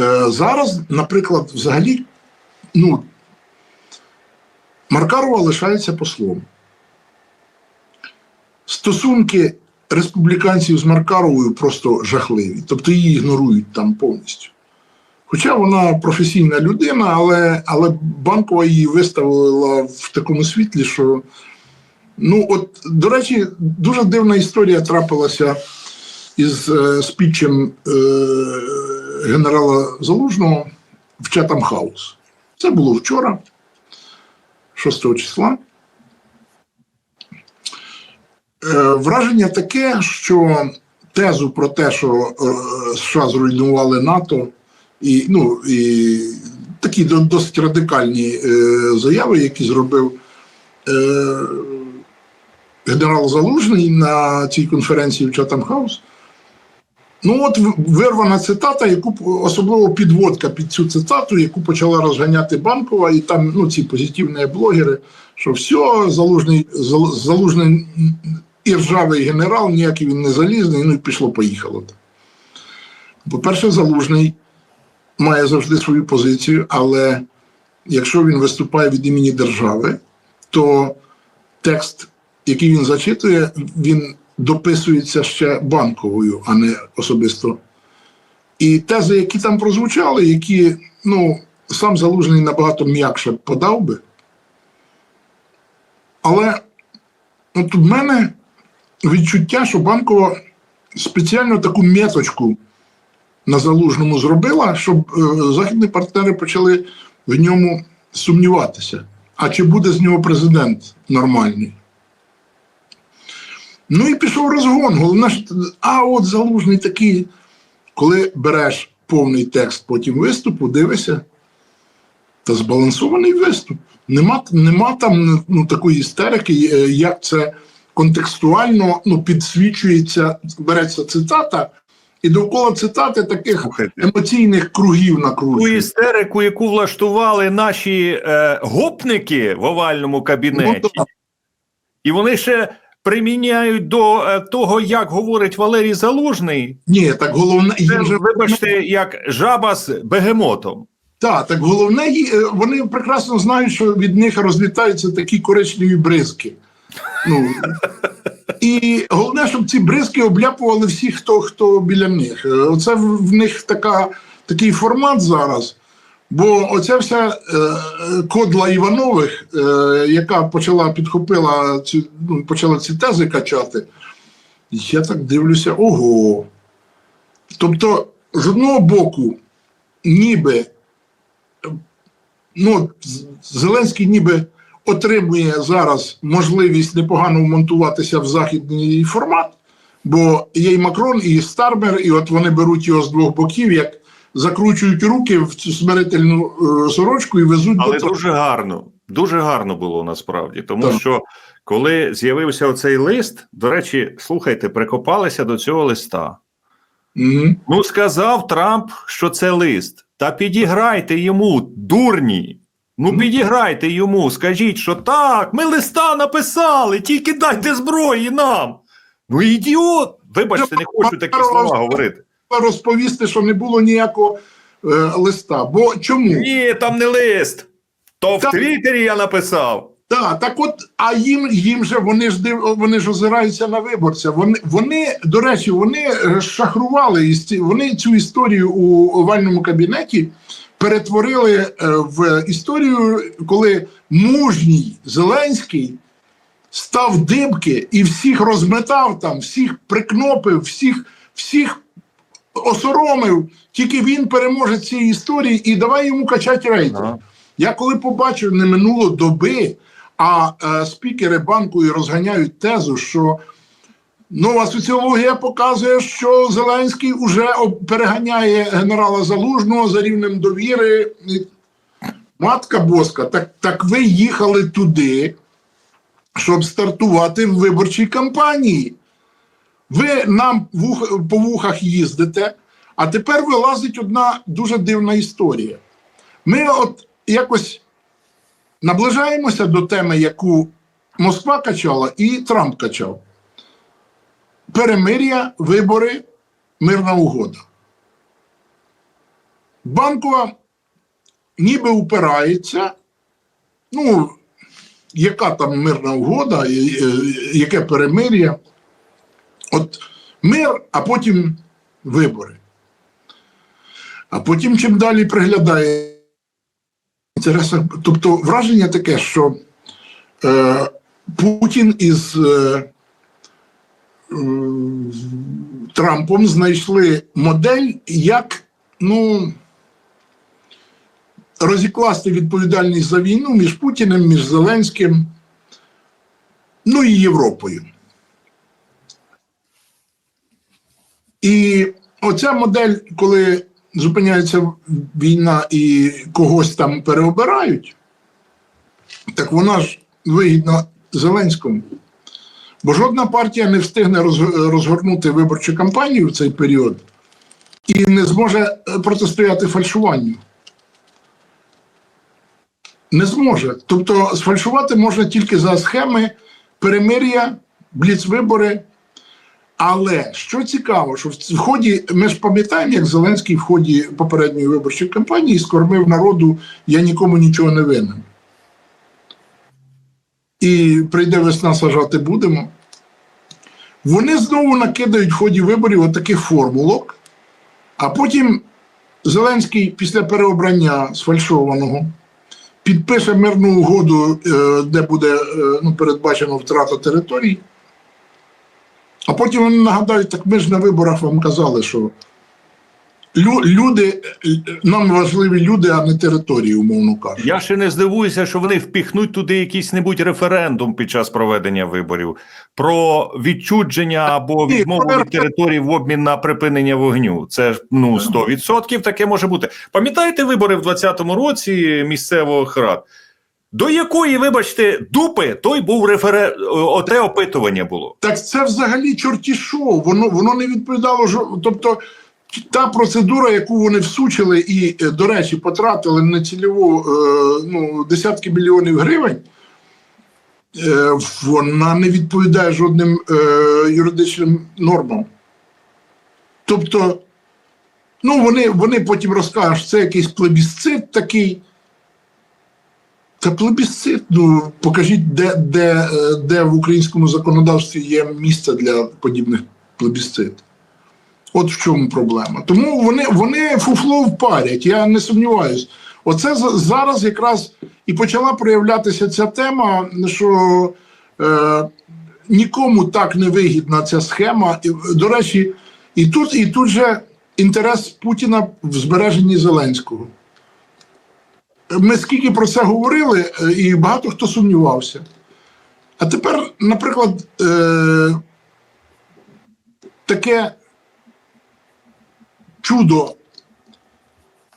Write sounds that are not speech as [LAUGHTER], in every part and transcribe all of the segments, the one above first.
е, зараз, наприклад, взагалі, ну, Маркарова лишається послом. Стосунки республіканців з Маркаровою просто жахливі, тобто її ігнорують там повністю. Хоча вона професійна людина, але, але банкова її виставила в такому світлі, що ну, от, до речі, дуже дивна історія трапилася із е, спічем е, генерала Залужного в Чатам Хаус. Це було вчора, 6 числа. Е, враження таке, що тезу про те, що е, США зруйнували НАТО, і, ну, і такі досить радикальні е, заяви, які зробив генерал Залужний на цій конференції в Чатам Хаус. Ну, от вирвана цитата, яку особливо підводка під цю цитату, яку почала розганяти банкова, і там ну, ці позитивні блогери, що все, залужний, залужний і ржавий генерал, ніякий він не залізний, ну і пішло-поїхало. По-перше, залужний має завжди свою позицію, але якщо він виступає від імені держави, то текст, який він зачитує, він дописується ще банковою, а не особисто. І тези, які там прозвучали, які ну, сам залужний набагато м'якше подав би. Але от в мене відчуття, що банкова спеціально таку меточку на залужному зробила, щоб е, західні партнери почали в ньому сумніватися. А чи буде з нього президент нормальний? Ну і пішов розгон. Головне, що а от залужний такий, коли береш повний текст потім виступу, дивишся, та збалансований виступ. Нема, нема там ну, такої істерики, е, як це контекстуально ну, підсвічується, береться цитата, і довкола цитати таких емоційних кругів Ту накручують. істерику, яку влаштували наші е, гопники в овальному кабінеті, Ну, і вони ще приміняють до е, того, як говорить Валерій Залужний. Ні, так головне, Це, вибачте, як жаба з бегемотом. Так, так головне, е, вони прекрасно знають, що від них розлітаються такі коричневі бризки. Ну, [LAUGHS] і головне, щоб ці бризки обляпували всіх, хто, хто біля них. Е, Оце в, в них така, такий формат зараз. Бо оця вся е, кодла Іванових, е, яка почала підхопила ці, ну, почала ці тези качати, я так дивлюся, ого. Тобто, з одного боку, ніби ну, Зеленський ніби отримує зараз можливість непогано вмонтуватися в західний формат, бо є і Макрон, і Стармер, і от вони беруть його з двох боків, як закручують руки в цю смирительну е, сорочку і везуть Але до дуже гарно, дуже гарно було насправді. Тому Так. що коли з'явився оцей лист, до речі, слухайте, прикопалися до цього листа. Мгм. Ну, сказав Трамп, що це лист. Та підіграйте йому, дурні. Ну, Ну. підіграйте йому, скажіть, що так, ми листа написали, тільки дайте зброї нам. Ну, ідіот. Вибачте, не хочу такі слова говорити. Розповісти, що не було ніякого е, листа. Бо чому? Ні, там не лист. То в Так. Твіттері я написав. Так, так от, а їм, їм же вони ж див, вони ж озираються на виборця. Вони, вони до речі, вони шахрували вони цю історію у овальному кабінеті перетворили е, в історію, коли мужній Зеленський став дибки і всіх розметав там, всіх прикнопив, всіх, всіх осоромив. Тільки він переможе цієї історії і давай йому качати рейтинг. Ага. Я коли побачив, не минуло доби, а е, спікери банку і розганяють тезу, що нова соціологія показує, що Зеленський вже переганяє генерала Залужного за рівнем довіри. Матка Боска, так, так ви їхали туди, щоб стартувати в виборчій кампанії. Ви нам вух, по вухах їздите, а тепер вилазить одна дуже дивна історія. Ми от якось наближаємося до теми, яку Москва качала і Трамп качав. Перемир'я, вибори, мирна угода. Банкова ніби упирається. Ну, яка там мирна угода, яке перемир'я. От мир, а потім вибори. А потім чим далі приглядає інтересах. Тобто враження таке, що е, Путін із е, е, Трампом знайшли модель, як ну, розікласти відповідальність за війну між Путіним, між Зеленським, ну і Європою. І оця модель, коли зупиняється війна і когось там переобирають, так вона ж вигідна Зеленському. Бо жодна партія не встигне розгорнути виборчу кампанію в цей період і не зможе е, протистояти фальшуванню. Не зможе. Тобто сфальшувати можна тільки за схеми перемир'я, бліцвибори. Але що цікаво, що в ході ми ж пам'ятаємо, як Зеленський в ході попередньої виборчої кампанії скормив народу я нікому нічого не винен. І прийде весна, сажати будемо. Вони знову накидають в ході виборів отаких формулок, а потім Зеленський після переобрання сфальшованого підпише мирну угоду, е, де буде е, ну, передбачено втрата територій. А потім вони нагадають, так ми ж на виборах вам казали, що люди, нам важливі люди, а не території, умовно кажучи. Я ще не здивуюся, що вони впіхнуть туди якийсь небудь референдум під час проведення виборів про відчудження або відмову від території в обмін на припинення вогню. Це ж ну 100% таке може бути. Пам'ятаєте вибори в 2020 році місцевих рад? До якої, вибачте, дупи той був рефере... оте опитування було. Так це взагалі чорті шоу. Воно, воно не відповідало. жо- Тобто та процедура, яку вони всучили і, е, до речі, потратили на цільову е, ну, десятки мільйонів гривень, е, вона не відповідає жодним е, юридичним нормам. Тобто, ну, вони, вони потім розкажуть, що це якийсь плебісцит такий. Та плебісцит, ну покажіть, де, де, е, де в українському законодавстві є місце для подібних плебісцит. От в чому проблема. Тому вони, вони фуфло впарять, я не сумніваюсь. Оце за- зараз якраз і почала проявлятися ця тема, що е, нікому так не вигідна ця схема. До речі, і тут, і тут же інтерес Путіна в збереженні Зеленського. Ми скільки про це говорили, е, і багато хто сумнівався. А тепер, наприклад, е, таке чудо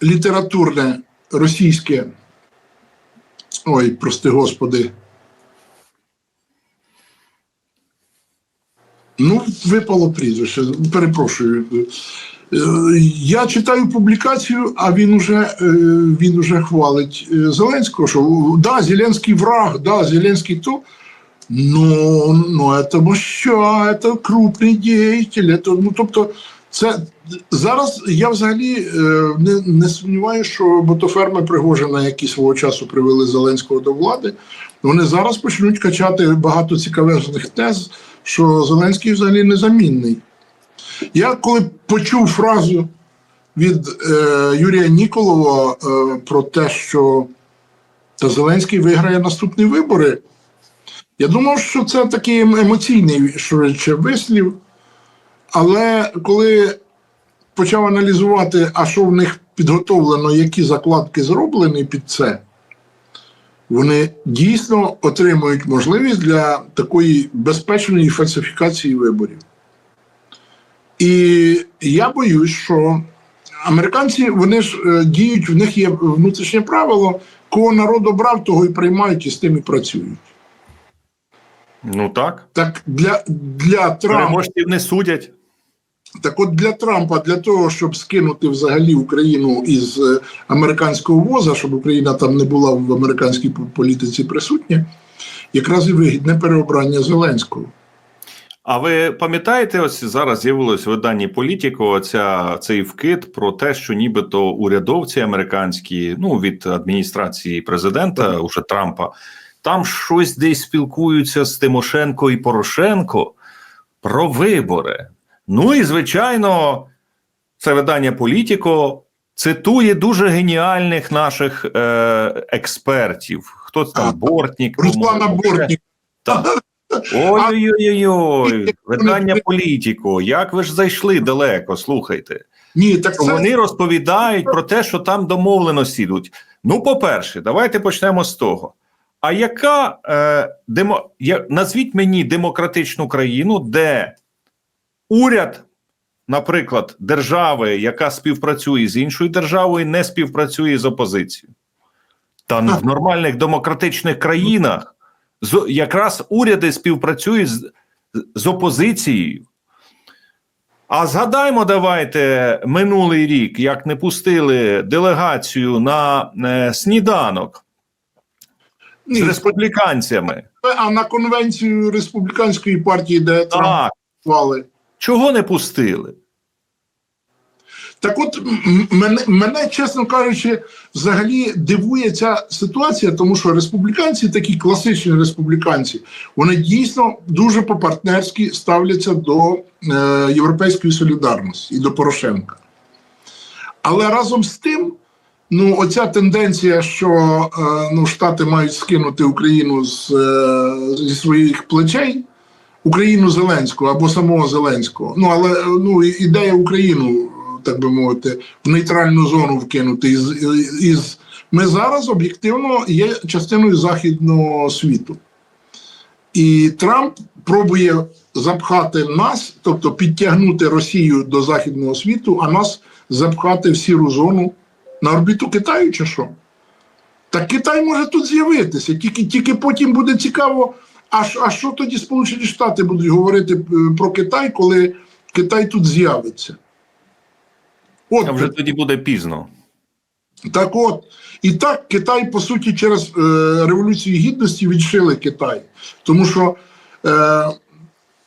літературне російське. Ой, прости господи. Ну, випало прізвище. Перепрошую. Е, Я читаю публікацію, а він уже, е, він уже хвалить е, Зеленського, що да, Зеленський враг, да, Зеленський то. Ну, ну, это моща, это крупний діятель. Это, ну, тобто, це зараз я взагалі е, не, не сумніваюся, що ботоферми Пригожина, які свого часу привели Зеленського до влади, вони зараз почнуть качати багато цікавих тез, що Зеленський взагалі незамінний. Я коли почув фразу від е, Юрія Ніколова е, про те, що та Зеленський виграє наступні вибори, я думав, що це такий ем- емоційний швидше вислів. Але коли почав аналізувати, а що в них підготовлено, які закладки зроблені під це, вони дійсно отримують можливість для такої безпечної фальсифікації виборів. І я боюсь, що американці вони ж е, діють, в них є внутрішнє правило, кого народ обрав, того і приймають і з тим і працюють. Ну так. Так для, для Трампа. Переможців не судять. Так от для Трампа, для того, щоб скинути взагалі Україну із е, американського воза, щоб Україна там не була в американській політиці присутня, якраз і вигідне переобрання Зеленського. А ви пам'ятаєте, ось зараз з'явилось в виданні Політіко оця, цей вкид про те, що нібито урядовці американські, ну від адміністрації президента уже Трампа, там щось десь спілкуються з Тимошенко і Порошенко про вибори. Ну і звичайно, це видання Політіко цитує дуже геніальних наших е, експертів. Хто це там Бортнік? Руслана Бортнік. Так. Ой-ой-ой, [LAUGHS] видання Політіко. Як ви ж зайшли далеко? Слухайте. Ні, так це Вони розповідають про те, що там домовленості йдуть. Ну, по-перше, давайте почнемо з того. А яка е, демо, я, назвіть мені демократичну країну, де уряд, наприклад, держави, яка співпрацює з іншою державою, не співпрацює з опозицією? Та в нормальних демократичних країнах з, якраз уряди співпрацюють з, з опозицією. А згадаймо, давайте минулий рік, як не пустили делегацію на е, сніданок з республіканцями. а на конвенцію республіканської партії, де Так, вали. чого не пустили? Так от мене, мене, чесно кажучи, взагалі дивує ця ситуація, тому що республіканці, такі класичні республіканці, вони дійсно дуже по-партнерськи ставляться до е, європейської солідарності і до Порошенка. Але разом з тим, ну, оця тенденція, що е, ну, Штати мають скинути Україну з, е, зі своїх плечей, Україну Зеленського або самого Зеленського. Ну але е, ну ідея Україну, так би мовити, в нейтральну зону вкинути. Із, із ми зараз об'єктивно є частиною західного світу. І Трамп пробує запхати нас, тобто підтягнути Росію до західного світу, а нас запхати в сіру зону на орбіту Китаю чи що? Так Китай може тут з'явитися, тільки, тільки потім буде цікаво, а, а що тоді Сполучені Штати будуть говорити е, про Китай, коли Китай тут з'явиться? От, А вже тоді буде пізно. так от. І так Китай, по суті, через е, Революцію Гідності відшили Китай. Тому що е,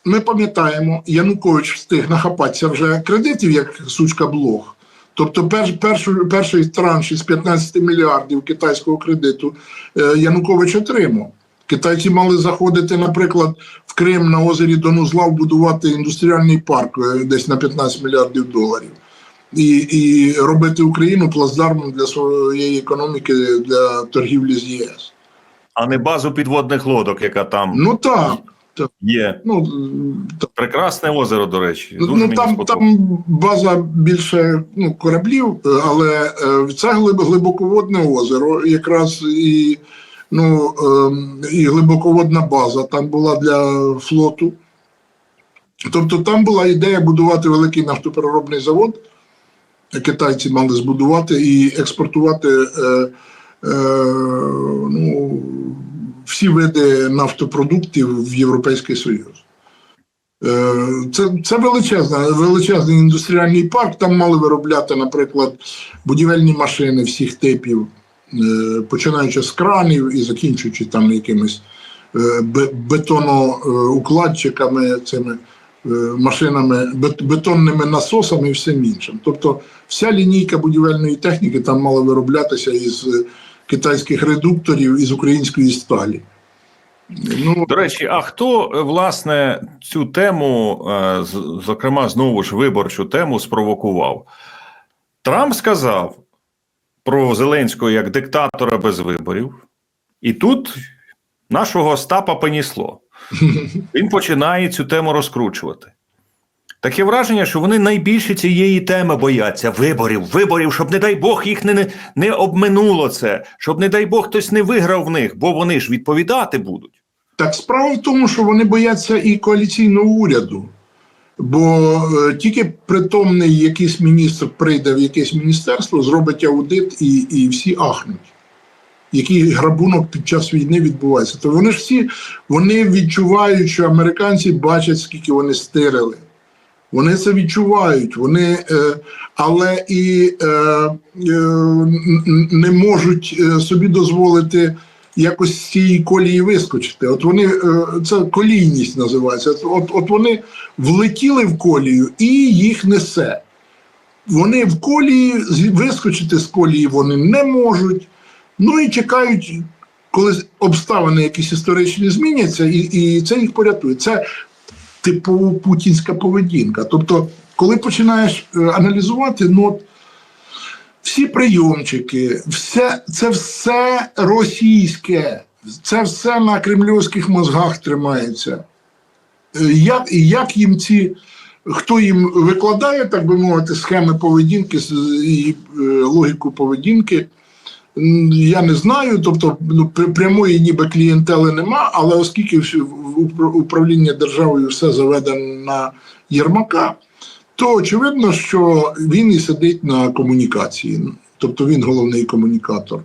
ми пам'ятаємо, Янукович встиг нахапатися вже кредитів, як сучка блог. Тобто перш, першу, перший транш із 15 мільярдів китайського кредиту е, Янукович отримав. Китайці мали заходити, наприклад, в Крим на озері Донузлав будувати індустріальний парк е, десь на 15 мільярдів доларів і, і робити Україну плацдармом для своєї економіки для торгівлі з ЄС. А не базу підводних лодок, яка там Ну так. є. Ну, так. Прекрасне озеро, до речі. Дуже ну там, там база більше ну, кораблів, але е, це глибоководне озеро, якраз і, ну, ем, і глибоководна база там була для флоту. Тобто там була ідея будувати великий нафтопереробний завод. Китайці мали збудувати і експортувати е, е, ну, всі види нафтопродуктів в Європейський Союз. Е, Це, це величезна, величезний індустріальний парк. Там мали виробляти, наприклад, будівельні машини всіх типів, е, починаючи з кранів і закінчуючи там якимись е, бе- бетоноукладчиками, цими е, машинами, бетонними насосами і всім іншим. Тобто вся лінійка будівельної техніки там мала вироблятися із е, китайських редукторів із української сталі. Ну, До речі, а хто е, власне цю тему, е, зокрема, знову ж виборчу тему, спровокував? Трамп сказав про Зеленського як диктатора без виборів, і тут нашого Остапа понісло. Він починає цю тему розкручувати. Таке враження, що вони найбільше цієї теми бояться виборів, виборів, щоб, не дай Бог, їх не, не, обминуло це, щоб, не дай Бог, хтось не виграв в них, бо вони ж відповідати будуть. Так справа в тому, що вони бояться і коаліційного уряду. Бо е, тільки притомний якийсь міністр прийде в якесь міністерство, зробить аудит і, і всі ахнуть. Який грабунок під час війни відбувається. То вони ж всі вони відчувають, що американці бачать, скільки вони стирили. Вони це відчувають, вони, е, але і е, е, не можуть е, собі дозволити якось з цієї колії вискочити. От вони е, це колійність називається. От, от вони влетіли в колію і їх несе. Вони в колії вискочити з колії вони не можуть. Ну і чекають, коли обставини якісь історичні зміняться, і, і це їх порятує. Це типова путінська поведінка. Тобто, коли починаєш е, аналізувати, ну всі прийомчики, все, це все російське, це все на кремлівських мозгах тримається. Е, Як, як їм ці, хто їм викладає, так би мовити, схеми поведінки і е, логіку поведінки, я не знаю. Тобто ну, прямої ніби клієнтели нема, але оскільки управління державою все заведено на Єрмака, то очевидно, що він і сидить на комунікації. Тобто він головний комунікатор.